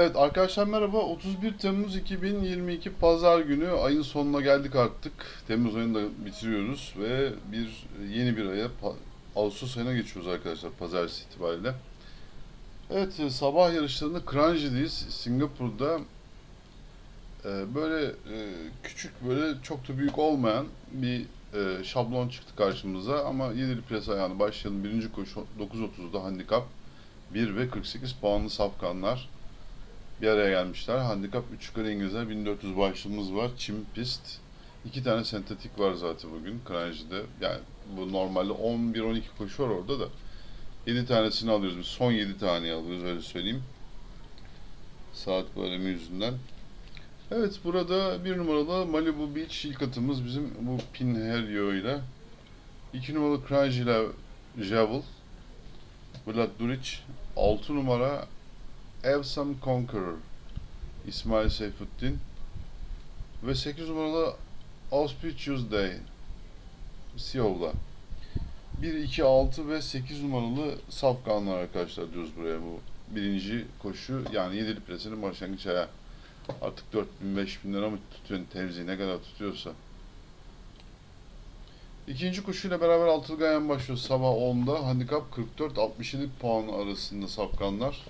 Evet arkadaşlar merhaba. 31 Temmuz 2022 Pazar günü ayın sonuna geldik artık. Temmuz ayını da bitiriyoruz ve bir yeni bir aya Ağustos ayına geçiyoruz arkadaşlar pazartesi itibariyle. Evet e, sabah yarışlarında Kranji'deyiz. Singapur'da e, böyle e, küçük böyle çok da büyük olmayan bir e, şablon çıktı karşımıza ama 7'li pres ayağını başlayalım. Birinci koşu 9.30'da handikap 1 ve 48 puanlı safkanlar bir araya gelmişler. Handikap 3 yukarı İngilizler 1400 başlığımız var. Çim pist. İki tane sentetik var zaten bugün Kranji'de. Yani bu normalde 11-12 koşu var orada da. 7 tanesini alıyoruz biz. Son 7 taneyi alıyoruz öyle söyleyeyim. Saat bölümü yüzünden. Evet burada bir numaralı Malibu Beach ilk atımız bizim bu Pinherio ile. 2 numaralı Kranji ile Javel. Vlad Duric. 6 numara Evsam Conqueror İsmail Seyfuddin ve 8 numaralı Auspicious Day Siyov'la 1, 2, 6 ve 8 numaralı safkanlar arkadaşlar diyoruz buraya. Bu birinci koşu yani 7'li presinin başlangıç ayağı artık 4000 5000 lira mı tutuyor tevzi ne kadar tutuyorsa. İkinci koşuyla beraber altılı gayen başlıyor sabah 10'da handikap 44-67 puan arasında safkanlar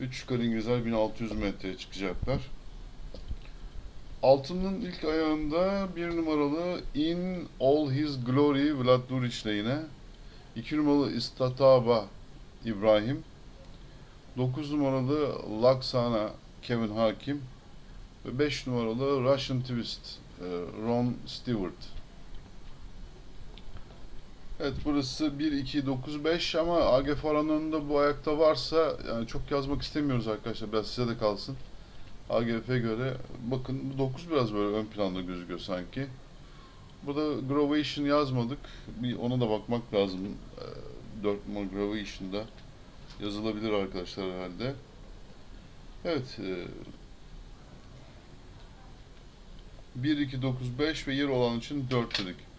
3 yukarı İngilizler 1600 metreye çıkacaklar. Altının ilk ayağında bir numaralı In All His Glory Vlad Duric ile yine. 2 numaralı Istataba İbrahim. 9 numaralı Laksana Kevin Hakim. Ve 5 numaralı Russian Twist e, Ron Stewart. Evet burası 1 2 9 5 ama AGF oranlarında bu ayakta varsa yani çok yazmak istemiyoruz arkadaşlar. Biraz size de kalsın. AGF'ye göre bakın bu 9 biraz böyle ön planda gözüküyor sanki. Burada Gravation yazmadık. Bir ona da bakmak lazım. Ee, 4 numara Gravation'da yazılabilir arkadaşlar herhalde. Evet. E, 1 2 9 5 ve yer olan için 4 dedik.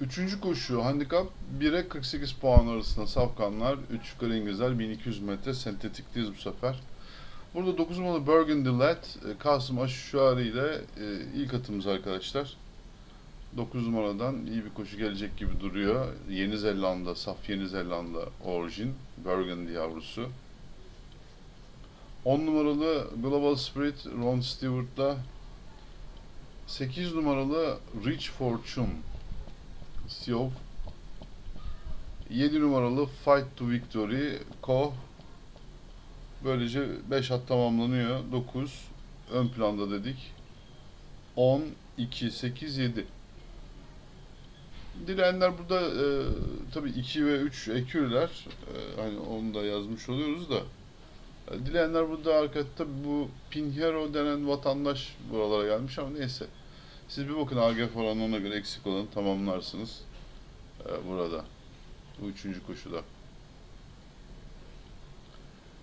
Üçüncü koşu handikap 1'e 48 puan arasında safkanlar 3 yukarı İngilizler 1200 metre sentetikteyiz bu sefer. Burada 9 numaralı Burgundy Lad e, Kasım Aşuşari ile e, ilk atımız arkadaşlar. 9 numaradan iyi bir koşu gelecek gibi duruyor. Yeni Zelanda, saf Yeni Zelanda orijin Burgundy yavrusu. 10 numaralı Global Spirit Ron Stewart'la 8 numaralı Rich Fortune Siyov 7 numaralı Fight to Victory Ko Böylece 5 hat tamamlanıyor. 9 ön planda dedik. 10 2 8 7 Dileyenler burada e, tabii 2 ve 3 ekürler. E, hani onu da yazmış oluyoruz da. E, dileyenler burada arkada tabii bu Pinheiro denen vatandaş buralara gelmiş ama neyse. Siz bir bakın AGF oranına göre eksik olanı tamamlarsınız ee, burada. Bu üçüncü koşuda.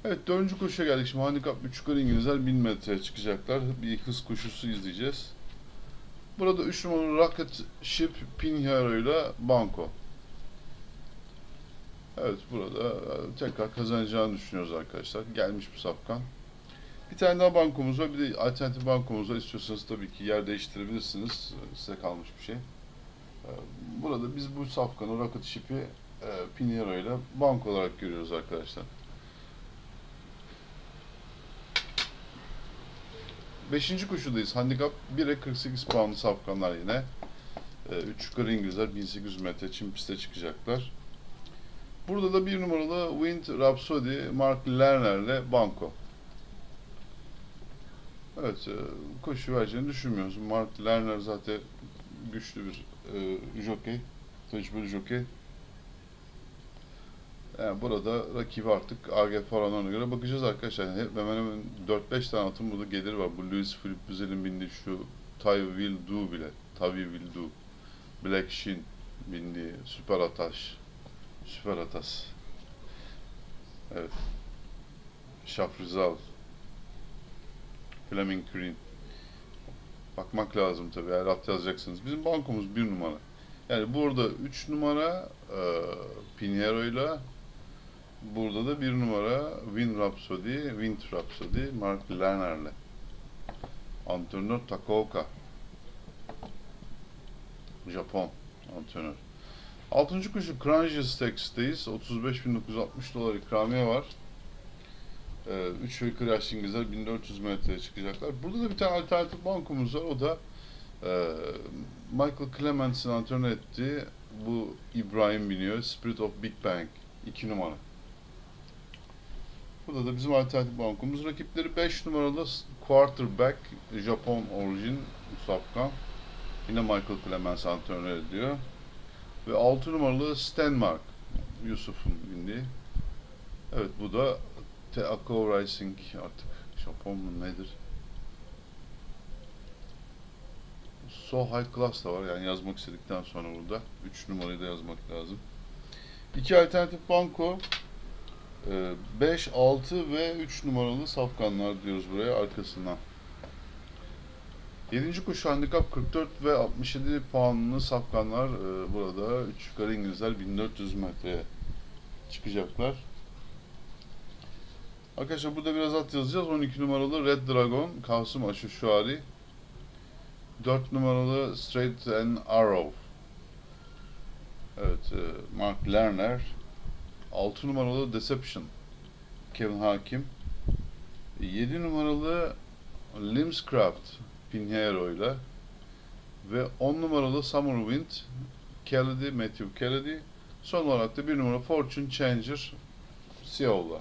Evet dördüncü koşuya geldik. Şimdi handikap 3 yukarı İngilizler 1000 metreye çıkacaklar. Bir hız koşusu izleyeceğiz. Burada 3 numaralı Rocket Ship Pinheiro ile Banco. Evet burada e, tekrar kazanacağını düşünüyoruz arkadaşlar. Gelmiş bu safkan. Bir tane daha bankomuz var. Bir de alternatif bankomuz var. İstiyorsanız tabii ki yer değiştirebilirsiniz. Size kalmış bir şey. Ee, Burada biz bu safkanı Rocket Ship'i e, Pinheiro ile bank olarak görüyoruz arkadaşlar. Beşinci koşudayız. Handikap 1'e 48 puanlı safkanlar yine. 3 yukarı İngilizler 1800 metre çim piste çıkacaklar. Burada da bir numaralı Wind Rhapsody Mark Lerner ile Banco. Evet, e, koşu vereceğini düşünmüyoruz. Mark Lerner zaten güçlü bir e, jockey, tecrübeli jockey. Yani burada rakibi artık AGF oranlarına göre bakacağız arkadaşlar. Yani hemen hemen 4-5 tane atım burada gelir var. Bu Louis Philippe Buzel'in bindiği şu Ty Will Do bile. Tavi Will Do. Black Shin bindiği Süper Ataş. Süper Atas. Evet. Şafrizal. Fleming Green. Bakmak lazım tabii eğer at yazacaksınız. Bizim bankomuz bir numara. Yani burada 3 numara e, Pinheiro ile Burada da bir numara Wind Rhapsody, Wind Rhapsody Mark Lerner'le. Antrenör Takoka. Japon antrenör. Altıncı koşu Kranji Stakes'teyiz. 35.960 dolar ikramiye var. 3 ve Crash İngilizler 1400 metreye çıkacaklar. Burada da bir tane alternatif bankomuz var. O da e, Michael Clements'in antrenör ettiği bu İbrahim biniyor. Spirit of Big Bang. 2 numara. Burada da bizim alternatif bankomuz. Rakipleri 5 numaralı quarterback Japon orijin Safkan. Yine Michael Clemens antrenör ediyor. Ve 6 numaralı Stenmark Yusuf'un bindiği. Evet bu da Teako Racing artık Japon mu nedir? So High Class da var yani yazmak istedikten sonra burada 3 numarayı da yazmak lazım. İki alternatif banko 5, 6 ve 3 numaralı safkanlar diyoruz buraya arkasından. 7. koşu handikap 44 ve 67 puanlı safkanlar e, burada 3 yukarı İngilizler 1400 metreye çıkacaklar. Arkadaşlar burada biraz at yazacağız. 12 numaralı Red Dragon Kasım Aşuşuari. 4 numaralı Straight and Arrow. Evet, e, Mark Lerner. 6 numaralı Deception. Kevin Hakim. 7 numaralı Limscraft Pinheiro ile ve 10 numaralı Summer Wind Kennedy, Matthew Kennedy. Son olarak da 1 numara Fortune Changer Seoul'la.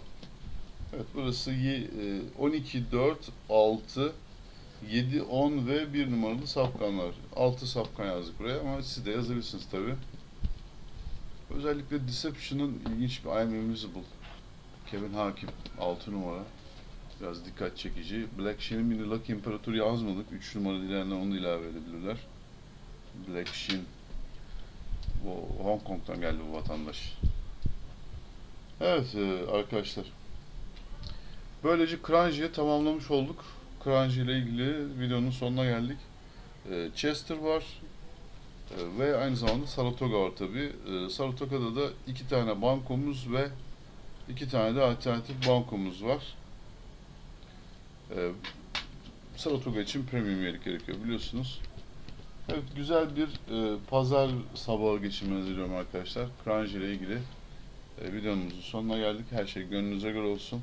Evet burası ye- e, 12, 4, 6, 7, 10 ve 1 numaralı safkanlar. 6 safkan yazdık buraya ama siz de yazabilirsiniz tabi. Özellikle Deception'ın ilginç bir I Am Invisible. Kevin Hakim 6 numara. Biraz dikkat çekici. Black Shin'in bir Lucky Imperator yazmadık. 3 numara dileyenler onu ilave edebilirler. Black Shin. Bu Hong Kong'dan geldi bu vatandaş. Evet e, arkadaşlar. Böylece Kranji'yi tamamlamış olduk. Kranji ile ilgili videonun sonuna geldik. E, Chester var. E, ve aynı zamanda Saratoga var tabi. E, Saratoga'da da iki tane bankomuz ve iki tane de alternatif bankomuz var. E, Saratoga için premium üyelik gerekiyor biliyorsunuz. Evet güzel bir e, pazar sabahı geçirmenizi diliyorum arkadaşlar. Kranji ile ilgili e, videomuzun sonuna geldik. Her şey gönlünüze göre olsun.